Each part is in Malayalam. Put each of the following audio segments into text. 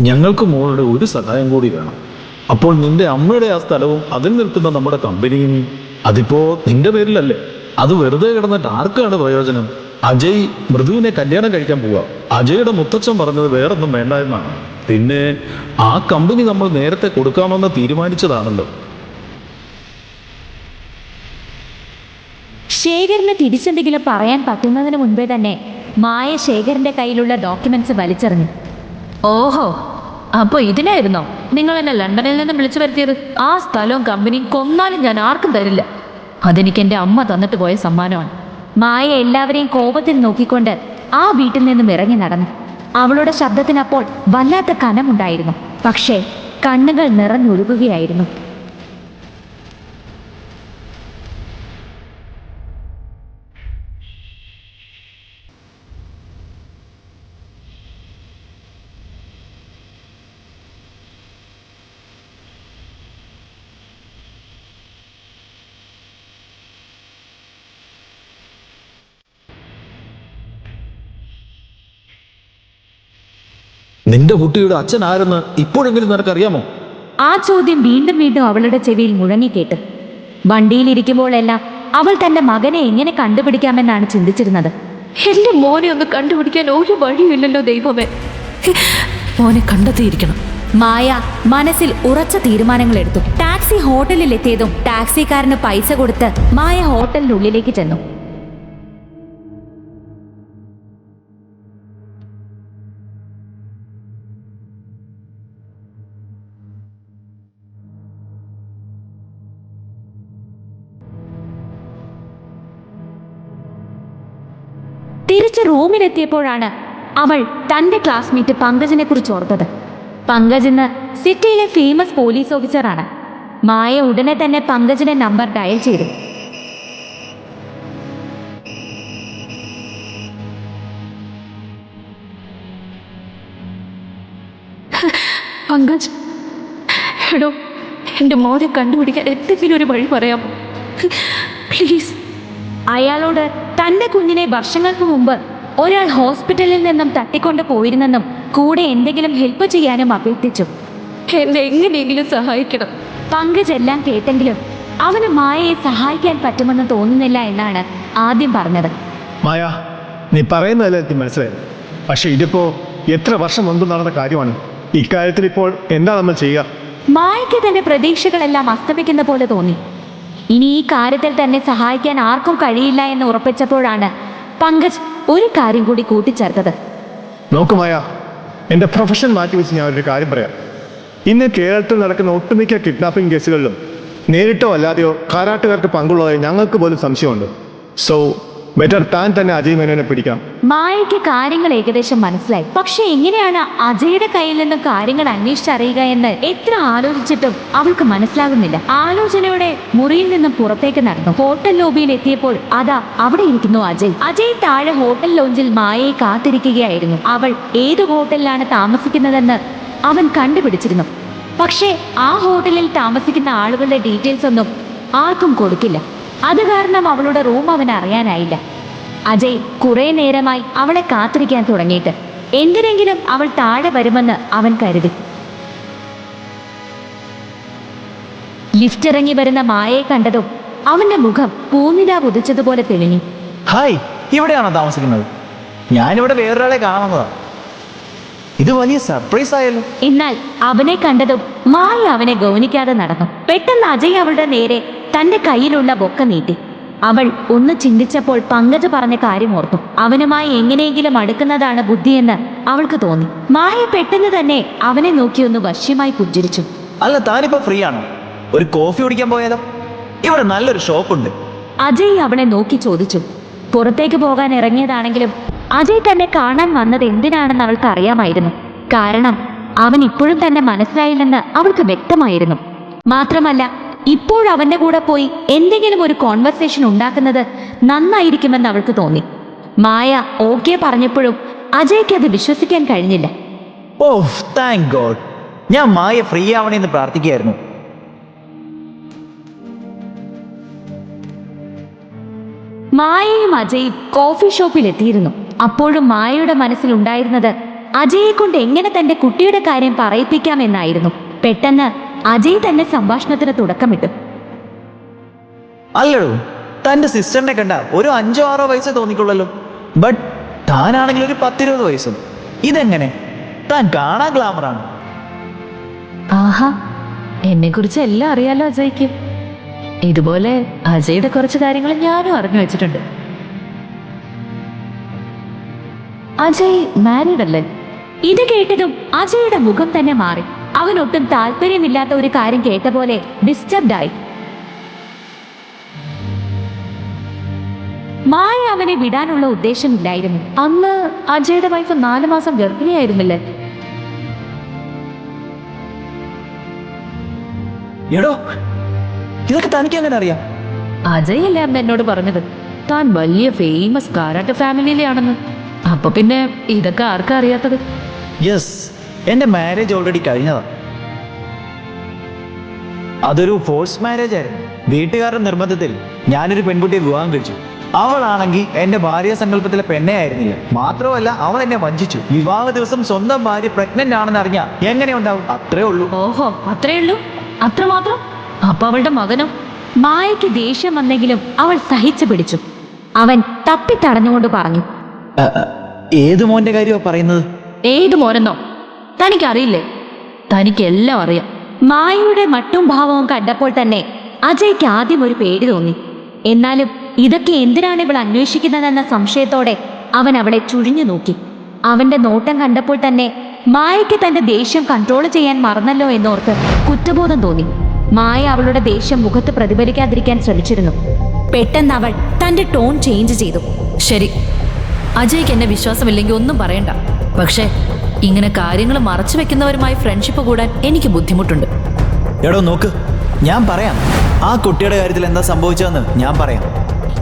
ഞങ്ങൾക്ക് മോളുടെ ഒരു സഹായം കൂടി വേണം. അപ്പോൾ നിന്റെ അമ്മയുടെ ആ സ്ഥലവും അതിൽ നിൽക്കുന്ന നമ്മുടെ കമ്പനിയും അതിപ്പോ നിന്റെ പേരിലല്ലേ? അത് വെറുതെ കിടന്നിട്ട് ആർക്കാണ് പ്രയോജനം? അജയ് മൃദുവിനെ കല്യാണം കഴിക്കാൻ പോവാ. അജയുടെ മുത്തച്ഛൻ പറഞ്ഞത് വേറൊന്നും വേണ്ട എന്നാണ്. പിന്നെ ആ കമ്പനി നമ്മൾ നേരത്തെ കൊടുക്കാമെന്ന് തീരുമാനിച്ചതാണല്ലോ. ശേഖരന് തിരിച്ചെന്തെങ്കിലും പറയാൻ പറ്റുന്നതിന് മുൻപേ തന്നെ മായ ശേഖരന്റെ കയ്യിലുള്ള ഡോക്യുമെന്റ്സ് വലിച്ചെറിഞ്ഞു. ഓഹോ അപ്പൊ ഇതിനായിരുന്നോ? നിങ്ങൾ എന്നെ ലണ്ടനിൽ നിന്ന് വിളിച്ചു വരുത്തിയത്? ആ സ്ഥലവും കമ്പനിയും കൊന്നാലും ഞാൻ ആർക്കും തരില്ല. അതെനിക്ക് എന്റെ അമ്മ തന്നിട്ട് പോയ സമ്മാനമാണ്. മായ എല്ലാവരെയും കോപത്തിൽ നോക്കിക്കൊണ്ട് ആ വീട്ടിൽ നിന്നും ഇറങ്ങി നടന്നു. അവളുടെ ശബ്ദത്തിനപ്പോൾ വല്ലാത്ത കനമുണ്ടായിരുന്നു. പക്ഷേ കണ്ണുകൾ നിറഞ്ഞൊഴുകുകയായിരുന്നു. നിന്റെ കുട്ടിയുടെ അച്ഛൻ ആരെന്ന് ഇപ്പോഴെങ്കിലും നിനക്കറിയാമോ? ആ ചോദ്യം വീണ്ടും വീണ്ടും അവളുടെ ചെവിയിൽ മുഴങ്ങിക്കേട്ടു വണ്ടിയിലിരിക്കുമ്പോഴെല്ലാം അവൾ തന്റെ മകനെ എങ്ങനെ കണ്ടുപിടിക്കാമെന്നാണ് ചിന്തിച്ചിരുന്നത്. എന്റെ മോനെ ഒന്ന് കണ്ടുപിടിക്കാൻ ഒരു വഴിയില്ലല്ലോ ദൈവമേ. മോനെ കണ്ടെത്തിയിരിക്കണം. മായ മനസ്സിൽ ഉറച്ച തീരുമാനങ്ങൾ എടുത്തു ടാക്സി ഹോട്ടലിൽ എത്തിയതും ടാക്സിക്കാരന് പൈസ കൊടുത്ത് മായ ഹോട്ടലിനുള്ളിലേക്ക് ചെന്നു. തിരിച്ച് റൂമിലെത്തിയപ്പോഴാണ് അവൾ തന്റെ ക്ലാസ്മേറ്റ് പങ്കജിനെ കുറിച്ച് ഓർത്തത്. പങ്കജ് ഇന്ന് സിറ്റിയിലെ ഫേമസ് പോലീസ് ഓഫീസറാണ് മായ ഉടനെ തന്നെ പങ്കജിന്റെ നമ്പർ ഡയൽ ചെയ്തു. പങ്കജ് എടോ എന്റെ മോനെ കണ്ടുപിടിക്കാൻ എന്തെങ്കിലും ഒരു വഴി പറയാമോ? പ്ലീസ്. അയാളോട് തന്റെ കുഞ്ഞിനെ വർഷങ്ങൾക്ക് മുമ്പ് ഒരാൾ ഹോസ്പിറ്റലിൽ നിന്നും തട്ടിക്കൊണ്ട് പോയിരുന്നെന്നും കൂടെ എന്തെങ്കിലും ഹെൽപ്പ് ചെയ്യാനും അഭ്യർത്ഥിച്ചു. എന്നെ എങ്ങനെയെങ്കിലും സഹായിക്കണം. പങ്കജ് എല്ലാം കേട്ടെങ്കിലും അവന് മായയെ സഹായിക്കാൻ പറ്റുമെന്ന് തോന്നുന്നില്ല എന്നാണ് ആദ്യം പറഞ്ഞത്. മായ നീ പറയുന്നതല്ല എനിക്ക് മനസ്സിലായി പക്ഷെ ഇതിപ്പോ എത്ര വർഷം മുൻപ് നടന്ന കാര്യമാണ്. ഇക്കാര്യത്തിൽ ഇപ്പോൾ എന്താ നമ്മൾ ചെയ്യുക? മായയ്ക്ക് തന്റെ പ്രതീക്ഷകളെല്ലാം അസ്തമിക്കുന്ന പോലെ തോന്നി. ഇനി ഈ കാര്യത്തിൽ തന്നെ സഹായിക്കാൻ ആർക്കും കഴിയില്ല എന്ന് ഉറപ്പിച്ചപ്പോഴാണ് പങ്കജ് ഒരു കാര്യം കൂടി കൂട്ടിച്ചേർത്തത്. നോക്കുമായ എന്റെ പ്രൊഫഷൻ മാറ്റി വെച്ച് ഞാൻ ഒരു കാര്യം പറയാം. ഇന്ന് കേരളത്തിൽ നടക്കുന്ന ഒട്ടുമിക്ക കിഡ്നാപ്പിംഗ് കേസുകളിലും നേരിട്ടോ അല്ലാതെയോ കാരാട്ടുകാർക്ക് പങ്കുള്ളതായി ഞങ്ങൾക്ക് പോലും സംശയമുണ്ട്. സോ ബെറ്റർ താൻ തന്നെ അജയ് മേനോനെ പിടിക്കാം. മായയ്ക്ക് കാര്യങ്ങൾ ഏകദേശം മനസ്സിലായി. പക്ഷെ എങ്ങനെയാണ് അജയുടെ കയ്യിൽ നിന്ന് കാര്യങ്ങൾ അന്വേഷിച്ചറിയുക എന്ന് എത്ര ആലോചിച്ചിട്ടും അവൾക്ക് മനസ്സിലാകുന്നില്ല. ആലോചനയോടെ മുറിയിൽ നിന്ന് പുറത്തേക്ക് നടന്നു. ഹോട്ടൽ ലോബിയിൽ എത്തിയപ്പോൾ അതാ അവിടെ ഇരിക്കുന്നു അജയ്. അജയ് താഴെ ഹോട്ടൽ ലോഞ്ചിൽ മായയെ കാത്തിരിക്കുകയായിരുന്നു. അവൾ ഏത് ഹോട്ടലിലാണ് താമസിക്കുന്നതെന്ന് അവൻ കണ്ടുപിടിച്ചിരുന്നു. പക്ഷേ ആ ഹോട്ടലിൽ താമസിക്കുന്ന ആളുകളുടെ ഡീറ്റെയിൽസ് ഒന്നും ആർക്കും കൊടുക്കില്ല. അത് കാരണം അവളുടെ റൂം അവൻ അറിയാനായില്ല. അജയ് കുറെ നേരമായി അവളെ കാത്തിരിക്കാൻ തുടങ്ങിയിട്ട്. എന്തിനെങ്കിലും അവൾ താഴെ വരുമെന്ന് അവൻ കരുതി. ലിഫ്റ്റ് ഇറങ്ങി വരുന്ന മായയെ കണ്ടതും അവന്റെ മുഖം പൂനില ഉദിച്ചതുപോലെ തെളിഞ്ഞു. ഹായ് ഇവിടെയാണോ താമസിക്കുന്നത്? ഞാനിവിടെ വേറൊരാളെ കാണുന്നതാ. ഇത് വലിയ സർപ്രൈസ് ആയല്ലോ. എന്നാൽ അവനെ കണ്ടതും മായ അവനെ ഗൗനിക്കാതെ നടന്നു. പെട്ടെന്ന് അജയ് അവളുടെ നേരെ തന്റെ കയ്യിലുള്ള ബൊക്ക നീട്ടി. അവൾ ഒന്ന് ചിന്തിച്ചപ്പോൾ പങ്കജ് പറഞ്ഞ കാര്യം ഓർത്തു. അവനുമായി എങ്ങനെയെങ്കിലും അടുക്കുന്നതാണ് ബുദ്ധിയെന്ന് അവൾക്ക് തോന്നി. മായ പെട്ടെന്ന് തന്നെ അവനെ നോക്കി ഒന്ന് വശ്യമായി പുഞ്ചിരിച്ചു. അല്ല താനിപ്പോ ഫ്രീ ആണോ ഒരു കോഫി കുടിക്കാൻ പോയതോ? ഇവിടെ നല്ലൊരു ഷോപ്പ് ഉണ്ട് അജയ് അവനെ നോക്കി ചോദിച്ചു. പുറത്തേക്ക് പോകാൻ ഇറങ്ങിയതാണെങ്കിലും അജയ് തന്നെ കാണാൻ വന്നത് എന്തിനാണെന്ന് അവൾക്ക് അറിയാമായിരുന്നു. കാരണം അവൻ ഇപ്പോഴും തന്നെ മനസ്സിലായില്ലെന്ന് അവൾക്ക് വ്യക്തമായിരുന്നു. മാത്രമല്ല ഇപ്പോഴവന്റെ കൂടെ പോയി എന്തെങ്കിലും ഒരു കോൺവെർസേഷൻ ഉണ്ടാക്കുന്നത് നന്നായിരിക്കുമെന്ന് അവൾക്ക് തോന്നി. മായ ഓക്കെ പറഞ്ഞപ്പോഴും അജയ്ക്ക് അത് വിശ്വസിക്കാൻ കഴിഞ്ഞില്ല. ഓ താങ്ക് ഗോഡ് ഞാൻ മായ ഫ്രീ ആവണേന്ന് പ്രാർത്ഥിക്കുകയായിരുന്നു. മായയും അജയും കോഫി ഷോപ്പിൽ എത്തിയിരുന്നു. അപ്പോഴും മായയുടെ മനസ്സിലുണ്ടായിരുന്നത് അജയെ കൊണ്ട് എങ്ങനെ തന്റെ കുട്ടിയുടെ കാര്യം പറയിപ്പിക്കാമെന്നായിരുന്നു പെട്ടെന്ന് അജയ് തന്നെ സംഭാഷണത്തിന് തുടക്കമിട്ടു. അല്ലടോ തന്റെ സിസ്റ്ററിനെ കണ്ട ഒരു അഞ്ചോ ആറോ വയസ്സേ തോന്നിക്കുള്ളല്ലോ. ബട്ട് താനാണെങ്കിൽ ഒരു പത്തിരുപത് വയസ്സും. ഇതെങ്ങനെ? താൻ കാണാൻ ഗ്ലാമറാണ് ആഹാ എന്നെ കുറിച്ച് എല്ലാം അറിയാലോ അജയ്ക്ക്. ഇതുപോലെ അജയുടെ കുറച്ച് കാര്യങ്ങൾ ഞാനും അറിഞ്ഞു വെച്ചിട്ടുണ്ട്. അജയ് മാരീഡ് അല്ലേ? ഇത് കേട്ടതും അജയുടെ മുഖം തന്നെ മാറി. അവൻ ഒട്ടും താല്പര്യമില്ലാത്ത ഒരു കാര്യം കേട്ട പോലെ ഡിസ്റ്റർബ്ഡ് ആയി. മായ അവനെ വിടാനുള്ള ഉദ്ദേശമില്ലായിരുന്നു. അന്ന് അജയുടെ വൈഫ് നാലു മാസം ഗർഭിണിയായിരുന്നില്ലേ? എടോ ഇതൊക്കെ തനിക്ക് എങ്ങനെ അറിയാം? അന്ന് എന്നോട് പറഞ്ഞത്? താൻ വലിയ ഫേമസ് കാരാട്ട് ഫാമിലിയിലാണെന്ന് അപ്പൊ പിന്നെ ഇതൊക്കെ ആർക്കറിയാത്തത് യെസ് എന്റെ മാരേജ് ഓൾറെഡി കഴിഞ്ഞതാ. അതൊരു ഫോഴ്സ് മാരേജ് ആയിരുന്നു. വീട്ടുകാരുടെ നിർബന്ധത്തിൽ ഞാനൊരു പെൺകുട്ടിയെ വിവാഹം കഴിച്ചു. അവളാണെങ്കിൽ എന്റെ ഭാര്യ സങ്കല്പത്തിലെ പെണ്ണേ ആയിരുന്നില്ല. മാത്രമല്ല അവൾ എന്നെ വഞ്ചിച്ചു. വിവാഹ ദിവസം സ്വന്തം ഭാര്യ പ്രഗ്നന്റ് ആണെന്ന് അറിഞ്ഞാ എങ്ങനെ ഉണ്ടാവും? അത്രേ ഉള്ളൂ. ഓഹോ അത്രേ ഉള്ളൂ? അത്രമാത്രം? അപ്പൊ അവളുടെ മകനും? മായയ്ക്ക് ദേഷ്യം വന്നെങ്കിലും അവൾ സഹിച്ചു പിടിച്ചു. അവൻ തപ്പി തടഞ്ഞുകൊണ്ട് പറഞ്ഞു ഏത് മോന്റെ കാര്യമാ പറയുന്നത്? ഏത് മോനെന്നോ? തനിക്കറിയില്ലേ? തനിക്കെല്ലാം അറിയാം. മായയുടെ മട്ടും ഭാവവും കണ്ടപ്പോൾ തന്നെ അജയ്ക്ക് ആദ്യം ഒരു പേടി തോന്നി. എന്നാലും ഇതൊക്കെ എന്തിനാണ് ഇവൾ അന്വേഷിക്കുന്നതെന്ന സംശയത്തോടെ അവൻ അവളെ ചുഴിഞ്ഞു നോക്കി. അവന്റെ നോട്ടം കണ്ടപ്പോൾ തന്നെ മായയ്ക്ക് തന്റെ ദേഷ്യം കൺട്രോൾ ചെയ്യാൻ മറന്നല്ലോ എന്നോർത്ത് കുറ്റബോധം തോന്നി. മായ അവളുടെ ദേഷ്യം മുഖത്ത് പ്രതിഫലിക്കാതിരിക്കാൻ ശ്രമിച്ചിരുന്നു. പെട്ടെന്ന് അവൾ തന്റെ ടോൺ ചേഞ്ച് ചെയ്തു. ശരി. അജയ്ക്ക് എന്നെ വിശ്വാസമില്ലെങ്കിൽ ഒന്നും പറയണ്ട. പക്ഷേ ഇങ്ങനെ കാര്യങ്ങൾ മറച്ചു വെക്കുന്നവരുമായി ഫ്രണ്ട്ഷിപ്പ് കൂടാൻ എനിക്ക് ബുദ്ധിമുട്ടുണ്ട്. എടോ നോക്ക്. ഞാൻ പറയാം. ആ കുട്ടിയുടെ കാര്യത്തിൽ എന്താ സംഭവിച്ചതെന്ന് ഞാൻ പറയാം.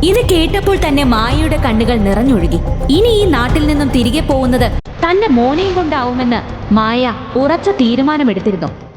ഇത് കേട്ടപ്പോൾ തന്നെ മായയുടെ കണ്ണുകൾ നിറഞ്ഞൊഴുകി. ഇനി ഈ നാട്ടിൽ നിന്നും തിരികെ പോകുന്നത് തന്റെ മോനെയും കൊണ്ടാവുമെന്ന് മായ ഉറച്ച തീരുമാനമെടുത്തിരുന്നു.